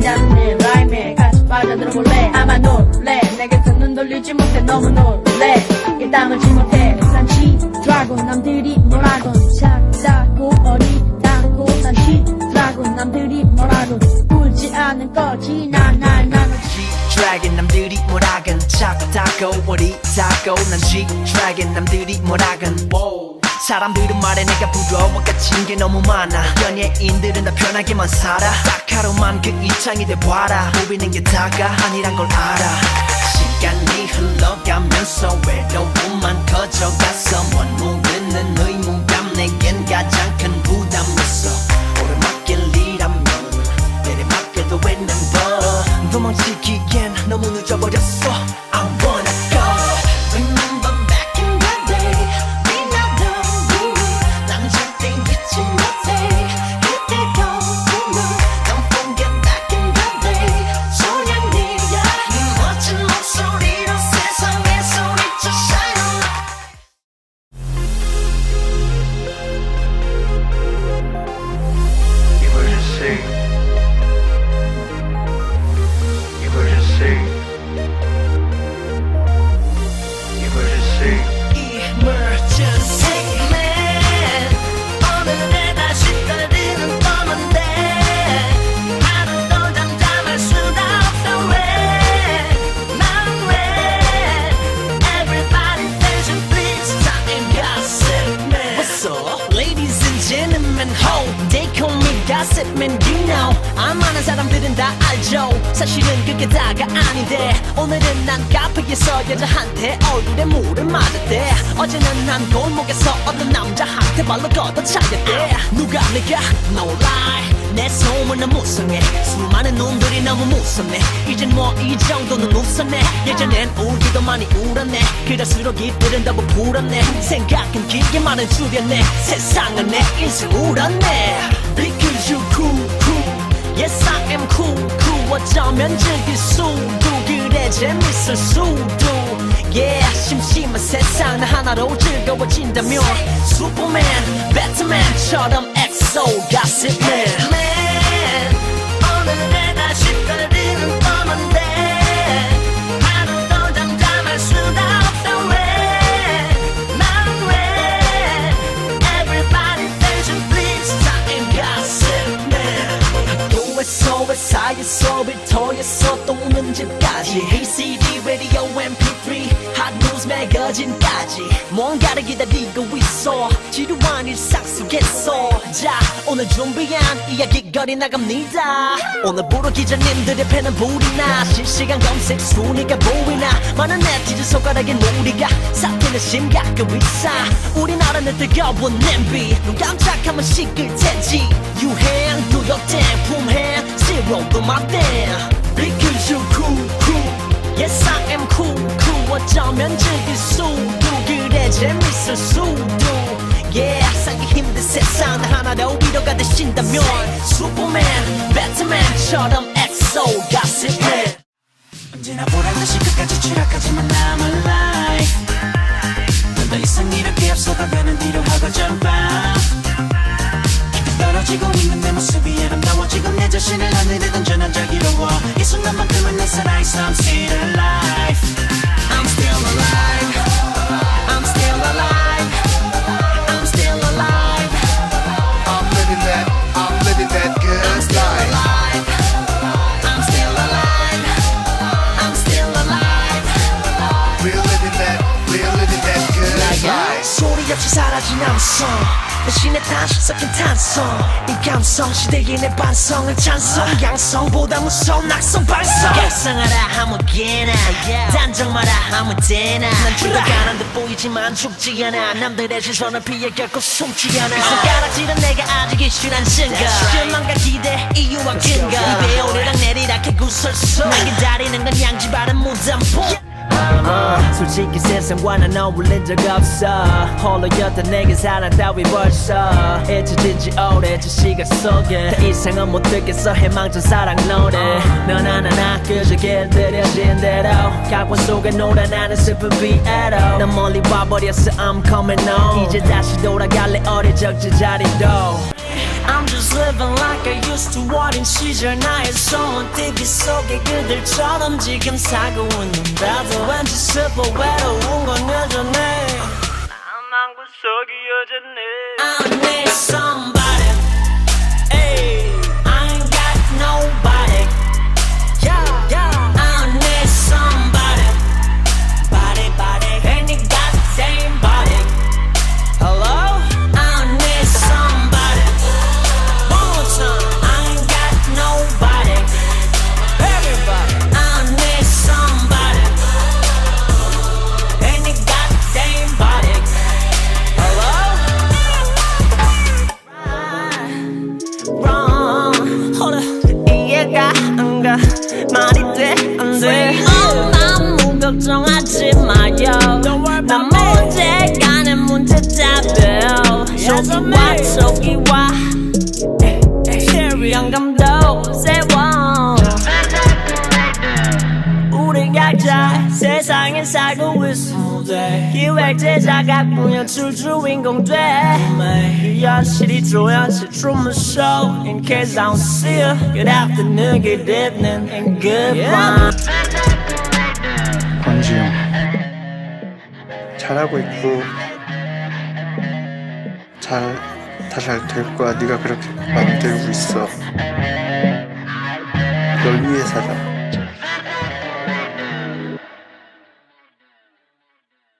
내 라임에 같이 빠져들어 볼래? 아마 놀래. 내게서 눈 돌리지 못해 너무 놀래. 일당을 지 못해. 난 치라고 남들이 뭐라건 작다고 어리다고. 난 치라고 남들이 뭐라고? 울지 않을 거지. 난날 나는 G-Dragon 남들이 뭐라건 작다고 어리다고. 난 G-Dragon 남들이 뭐라건. 사람들은 말해 내가 부러워 갇힌 게 너무 많아. 연예인들은 다 편하게만 살아. 딱 하루만 그 이창이 돼봐라. 보이는 게 다가 아니란 걸 알아. 시간이 흘러가면서 외로움만 커져가서 뭔 모르는 의무감 내겐 가장 큰 부담이었어 오르막길이라면 내리막길도 있는 법. 도망치기엔 너무 늦어버렸어 man you know. 안 많은 사람들은 다 알죠. 사실은 그게 다가 아닌데. 오늘은 난 카페에서 여자한테 얼굴에 물을 맞았대 어제는 난 골목에서 어떤 남자한테 발로 걷어차였대 누가 내가? No lie. 내 소문은 무성해. 수많은 놈들이 너무 무섭네. 이젠 뭐 이 정도는 웃었네 예전엔 울기도 많이 울었네. 그럴수록 이들은 더 부풀었네 생각은 길게 많은 줄였네 세상은 내 인생 울었네 you cool cool Yes I am cool cool 어쩌면 즐길 수도. 그래 재밌을 수도. Yeah 심심한 세상 나 하나로 즐거워진다면. 슈퍼맨 배트맨처럼 엑소 가 일터에서 또 오는 집까지 VCD, radio, MP3, hot news 매거진까지 뭔가를 기다리고 있어. 지루한 일상 속에서 자 오늘 준비한 이야기거리 나갑니다. 오늘부로 기자님들의 펜은 불이 나 실시간 검색 순위가 보이나 많은 네티즌 손가락에 놀이가 사태는 심각한 위사 우리나라는 뜨거운 냄비. 눈 깜짝하면 식을 테지. 유행 your thing 품행 zero do my thing because you cool cool. Yes I am cool cool. 어쩌면 즐길 수도. 그래 재밌을 수도. Yeah 살기 힘든 세상 나 하나로 위로가 되신다면. 슈퍼맨 배트맨처럼 엑소 가스맨 언제나 보란 듯이 끝까지 추락하지만 I'm 없이 사라진 암성 대 신에 다시 섞인 탄성 이 감성 시대의 내 반성을 찬성. 양성보다 무서운 낙성 발성. 각성하라 아무개나. 단정 마라 아무 때나. 난 죽어가는 듯 보이지만 죽지 않아. 남들의 시선을 피해 결코 숨지 않아. 손가락질은 내가 아직 이슈란 증거. 실망과 기대 이유와 근거. 입에 오르락 내리락 구설수. 난 기다리는 건 양지 바른 무덤 보 어, 솔직히 세상과는 어울린 적 없어. 홀로였던 내게 사랑 따위 벌써. 잊혀진 지 오래 저 시간 속에 더 이상은 못 듣겠어. 희망찬 사랑 노래. 넌 하나나 그저 길들여진 대로. 각본 속에 놀아 나는 슬픈 비애로. 난 멀리 와버렸어. I'm coming home. 이제 다시 돌아갈래. 어릴 적 제자리로 I'm just living like I used to. 어린 시절 나의 소원 TV 속의 그들처럼 지금 살고 있는데도 왠지 슬퍼 외로운 건 여전해 나만 구석이 여전해 I need somebody 답변. 저기와 저기와. 영감도 세워. 우리 각자 세상에 살고 있어 기획제자가 꾸며줄 주인공 돼이 현실이 조현실 Truman Show In case I don't see you Good afternoon, good evening and goodbye 권지영 잘하고 있고 잘 다 잘 될 거야. 네가 그렇게 마음 들고 있어. 널 위해 살아